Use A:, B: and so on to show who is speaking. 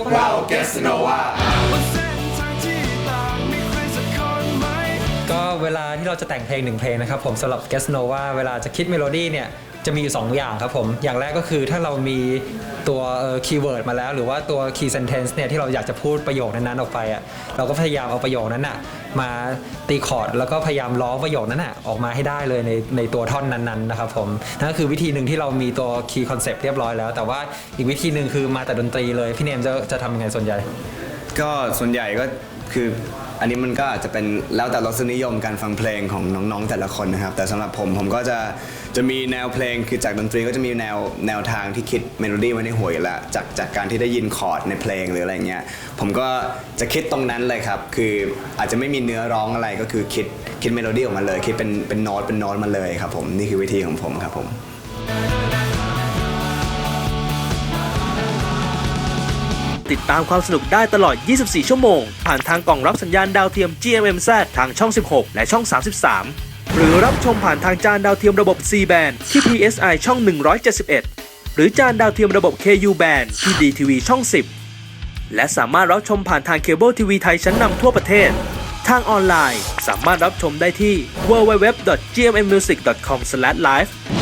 A: วกเราเกสโนวา
B: ก็เวลาที่เราจะแต่งเพลงหนึ่งเพลงนะครับผมสำหรับ g u e s n o v a เวลาจะคิดเมโลดี้เนี่ย จะมีอยู่สองอย่างครับผม อย่างแรกก็คือถ้าเรามีตัวคีย์เวิร์ดมาแล้ว หรือว่าตัว key sentence เนี่ยที่เราอยากจะพูดประโยคนั้นๆออกไปอะเราก็พยายามเอาประโยคนั้นอะมาตีคอร์ดแล้วก็พยายามร้องประโยคนั้นอะออกมาให้ได้เลยในในตัวท่อนนั้นๆนะครับผมนั่นก็คือวิธีหนึ่งที่เรามีตัว key concept เรียบร้อยแล้ว แต่ว่าอีกวิธีหนึ่งคือมาแต่ดนตรีเลยพี่เนมจะจะทำยังไงส่วนใหญ่
C: ก็ส่วนใหญ่ก็คืออันนี้มันก็อาจจะเป็นแล้วแต่รสนิยมการฟังเพลงของน้องๆแต่ละคนนะครับ แต่สำหรับผมผมก็จะจะมีแนวเพลงคือจากดนตรีก็จะมีแนวแนวทางที่คิดเมโลดี้ไว้ในหัวอยู่ล้วจากจากการที่ได้ยินคอร์ดในเพลงหรืออะไรเงี้ยผมก็จะคิดตรงนั้นเลยครับ คืออาจจะไม่มีเนื้อร้องอะไรก็คือคิดคิดเมโลดี้ออกมาเลย คิดเป็นเป็นโน้ตเป็นโน้ตมาเลยครับผมนี่คือวิธีของผมครับผม
D: ติดตามความสนุกได้ตลอด 24 ชั่วโมง ผ่านทางกล่องรับสัญญาณดาวเทียม GMMZ ทางช่อง 16 และช่อง 33 หรือรับชมผ่านทางจานดาวเทียมระบบ C band ที่ PSI ช่อง 171 หรือจานดาวเทียมระบบ KU band ที่ DTV ช่อง 10 และสามารถรับชมผ่านทางเคเบิลทีวีไทยชั้นนำทั่วประเทศ ทางออนไลน์สามารถรับชมได้ที่ www.gmmmusic.com/live